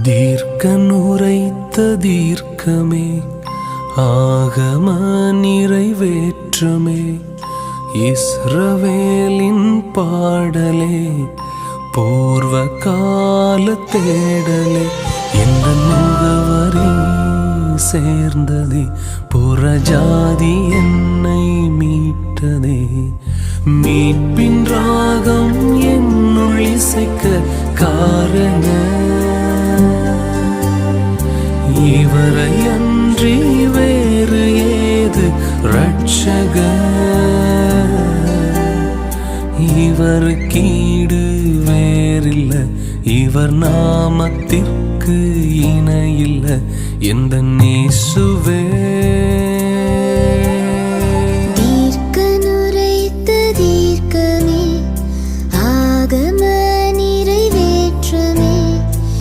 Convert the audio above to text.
தீர்க்க நுரைத்த தீர்க்கமே ஆகம நிறைவேற்றமே இஸ்ரவேலின் பாடலே பூர்வ கால தேடலே. என்ற முகவரி சேர்ந்ததே புறஜாதி என்னை மீட்டதே. மீட்பின் ராகம் என்னுள் இசைக்க காரண இவரை அன்றி வேறு ஏது ரட்சக இவர் கீடு வேறில்ல இவர் நாமத்திற்கு இணையில்ல. எந்த நேசுவே